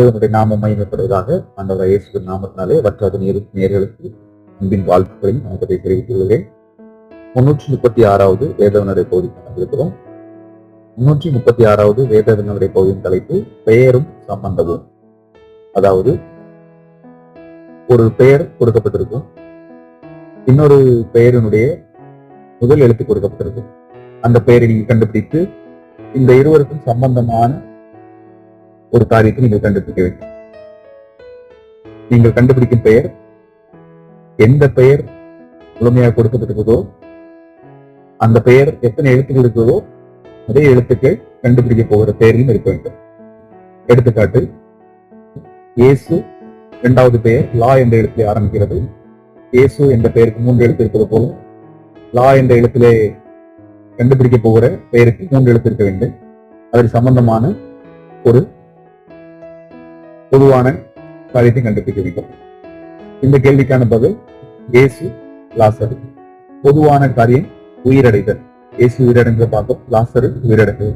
தேவனுடைய நாமம் மகிமைப்படுவதாக ஆண்டவர் இயேசு நாமத்தினாலே வற்றாத நேரு நேர்களுக்கு அன்பின் வாழ்த்துக்களையும் நமக்கு அதை தெரிவித்துள்ளேன் முன்னூற்றி முப்பத்தி ஆறாவது வேதவனுடைய பகுதி இருக்கிறோம் முன்னூற்றி முப்பத்தி ஆறாவது வேதவனுடைய பகுதியின் தலைப்பு பெயரும் சம்பந்தமும். அதாவது ஒரு பெயர் கொடுக்கப்பட்டிருக்கும். இன்னொரு பெயரினுடைய முதல் எழுத்து கொடுக்கப்பட்டிருக்கும். அந்த பெயரை நீங்க கண்டுபிடித்து இந்த இருவருக்கும் சம்பந்தமான ஒரு காரியத்தை நீங்கள் கண்டுபிடிக்க வேண்டும். நீங்கள் கண்டுபிடிக்கும் பெயர் எந்த பெயர் முழுமையாக கொடுக்கப்பட்டிருக்கிறதோ அந்த பெயர் எத்தனை எழுத்துக்கள் இருக்கிறதோ அதே எழுத்துக்கள் கண்டுபிடிக்க போகிற பெயரிலும் இருக்க வேண்டும். எடுத்துக்காட்டு இயேசு இரண்டாவது பெயர் லா என்ற எழுத்திலே ஆரம்பிக்கிறது. இயேசு என்ற பெயருக்கு மூன்று எழுத்து இருப்பது போல லா என்ற எழுத்திலே கண்டுபிடிக்க போகிற பெயருக்கு மூன்று எழுத்து இருக்க வேண்டும். அதற்கு சம்பந்தமான ஒரு பொதுவான காரியத்தை கண்டுபிடிக்க வேண்டும். இந்த கேள்விக்கான பதில் இயேசு லாசரு. பொதுவான காரியம் உயிரடைதல். இயேசு உயிரடைந்த பார்த்தோம் லாசரு உயிரடைந்தது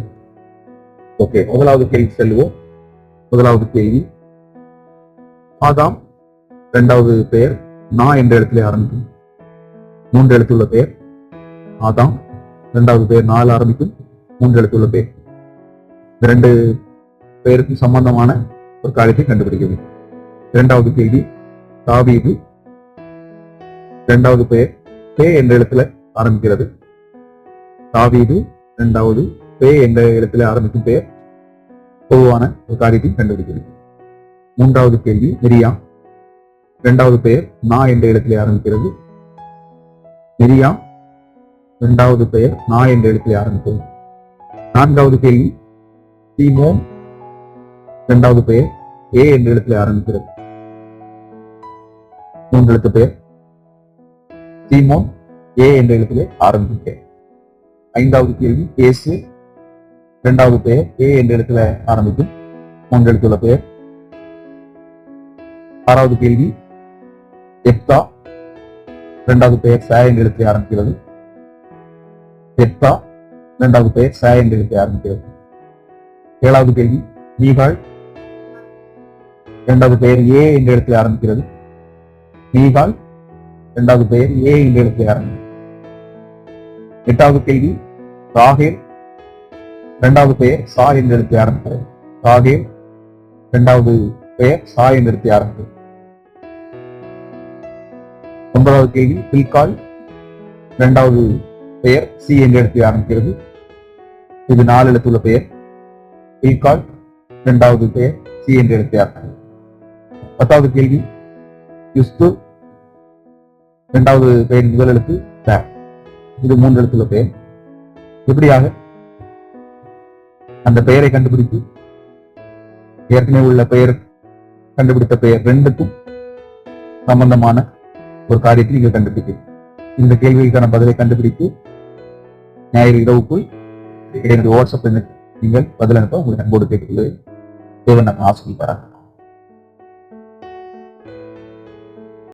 ஓகே முதலாவது கேள்வி செல்வோம் முதலாவது கேள்வி. ஆதாம் இரண்டாவது பெயர் நான் என்ற இடத்திலே ஆரம்பிக்கும். மூன்று எழுத்துள்ள பெயர் ஆதாம். இரண்டாவது பெயர் நாலு ஆரம்பிக்கும். மூன்று எழுத்துள்ள பெயர். இந்த ரெண்டு பெயருக்கும் சம்பந்தமான ஒரு காரியத்தை கண்டுபிடிக்க வேண்டும். இரண்டாவது கேள்வி தாவீது இரண்டாவது பெயர் பே என்ற இடத்துல ஆரம்பிக்கிறது. தாவீது இரண்டாவது பே என்ற இடத்துல ஆரம்பிக்கும் பெயர் பொதுவான ஒரு காரியத்தை கண்டுபிடிக்கிறது மூன்றாவது கேள்வி மிரியா இரண்டாவது பெயர் நா என்ற எழுத்திலே ஆரம்பிக்கிறது. மிரியா இரண்டாவது பெயர் நா என்ற எழுத்திலே ஆரம்பிக்கிறது. நான்காவது கேள்வி சீமோன் இரண்டாவது பெயர் ஏ என்ற எழுத்திலே ஆரம்பிக்கிறது. மூன்று எழுத்து பெயர் சீமோன் ஏ என்ற எழுத்திலே ஆரம்பிக்கும் ஐந்தாவது கேள்வி ஏசு இரண்டாவது பெயர் ஏ என்ற எழுத்துல ஆரம்பிக்கும். மூன்று எழுத்துள்ள பெயர் ஆறாவது கேள்வி எப்தா இரண்டாவது பெயர் சாய என்ற எழுத்தை ஆரம்பிக்கிறது. எப்தா இரண்டாவது பெயர் சாய என்ற எழுத்தை ஆரம்பிக்கிறது. ஏழாவது கேள்வி நீகாள் இரண்டாவது பெயர் ஏ என்ற இடத்தில் ஆரம்பிக்கிறது. மீகாள் இரண்டாவது பெயர் ஏ என்ற இடத்தில் ஆரம்பிக்கிறது. எட்டாவது கேள்வி ராகேல் இரண்டாவது பெயர் சா என்ற எழுத்தை ஆரம்பிக்கிறது. ராகேல் இரண்டாவது பெயர் சா என்ற இடத்தில் ஆரம்பிக்கிறது. ஒன்பதாவது கேள்வி பில்கால் இரண்டாவது பெயர் சி என்ற இடத்தில் ஆரம்பிக்கிறது. இது நாலு எழுத்துள்ள பெயர். பில்கால் இரண்டாவது பெயர் சி என்ற இடத்தில் ஆரம்பிக்கிறது. பத்தாவது கேள்வி. கிறிஸ்து இரண்டாவது பெயர் முதல் எழுத்து ட. இது மூன்று எழுத்துல பெயர். எப்படியாக? அந்த பெயரை கண்டுபிடித்து ஏற்கனவே உள்ள பெயர் கண்டுபிடித்த பெயர் ரெண்டுக்கும் சம்பந்தமான ஒரு காரியத்தை நீங்கள் கண்டுபிடிக்கும் இந்த கேள்விக்கான பதிலை கண்டுபிடித்து ஞாயிறு இரவுக்குள் எனது வாட்ஸ்அப் நீங்கள் பதில் அனுப்ப உங்களுக்கு அன்போடு கேட்டுக்கொள்கிறேன். தேவன் நம்ம ஆசிரியர்